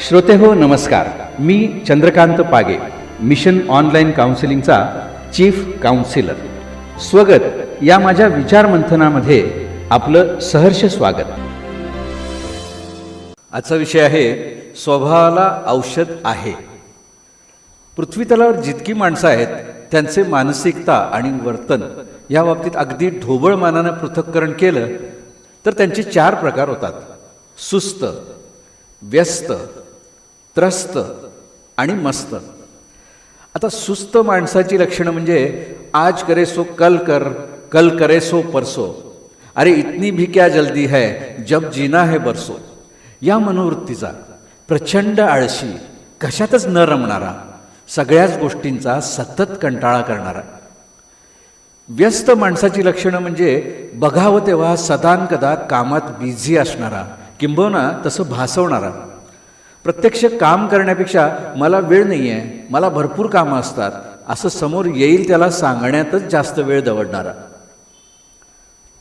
श्रोते हो नमस्कार. मी चंद्रकांत पागे मिशन ऑनलाईन काउन्सिलिंगचा चीफ काउन्सिलर. स्वगत. या माझ्या विचारमंथनामध्ये आपलं सहर्ष स्वागत. आजचा विषय आहे स्वभावाला औषध आहे. पृथ्वीतलावर जितकी माणसं आहेत त्यांचे मानसिकता आणि वर्तन या बाबतीत अगदी ढोबळ मानानं पृथक्करण केलं तर त्यांचे चार प्रकार होतात. सुस्त व्यस्त त्रस्त आणि मस्त. आता सुस्त माणसाची लक्षणं म्हणजे आज करे सो कल कर कल करे सो परसो. अरे इतनी भी क्या जल्दी है जब जीना है बरसो. या मनोवृत्तीचा प्रचंड आळशी कशातच न रमणारा सगळ्याच गोष्टींचा सतत कंटाळा करणारा. व्यस्त माणसाची लक्षणं म्हणजे बघावं तेव्हा सदानकदा कामात बिझी असणारा किंबहुना तसं भासवणारा. प्रत्यक्ष काम करण्यापेक्षा मला वेळ नाही आहे मला भरपूर कामं असतात. असं समोर येईल त्याला सांगण्यातच जास्त वेळ दवडणारा.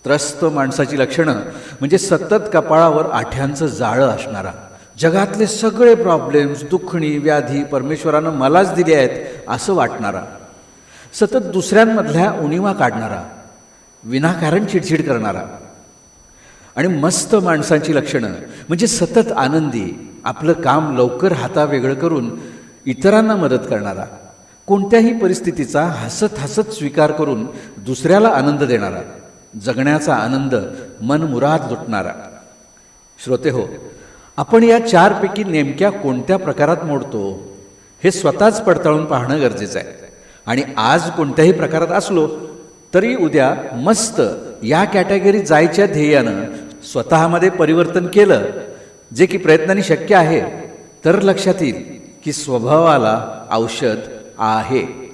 त्रस्त माणसाची लक्षणं म्हणजे सतत कपाळावर आठ्यांचं जाळं असणारा. जगातले सगळे प्रॉब्लेम्स दुखणी व्याधी परमेश्वरानं मलाच दिले आहेत असं वाटणारा. सतत दुसऱ्यांमधल्या उणीवा काढणारा. विनाकारण चिडचिड करणारा. आणि मस्त माणसांची लक्षणं म्हणजे सतत आनंदी आपलं काम लवकर हातावेगळं करून इतरांना मदत करणारा कोणत्याही परिस्थितीचा हसत हसत स्वीकार करून दुसऱ्याला आनंद देणारा जगण्याचा आनंद मनमुराद लुटणारा. श्रोते हो आपण या चारपैकी नेमक्या कोणत्या प्रकारात मोडतो हे स्वतःच पडताळून पाहणं गरजेचं आहे. आणि आज कोणत्याही प्रकारात असलो तरी उद्या मस्त या कॅटेगरीत जायच्या ध्येयानं स्वतःमध्ये परिवर्तन केलं जे की प्रयत्नांनी शक्य आहे तर लक्षात येईल की स्वभावाला औषध आहे.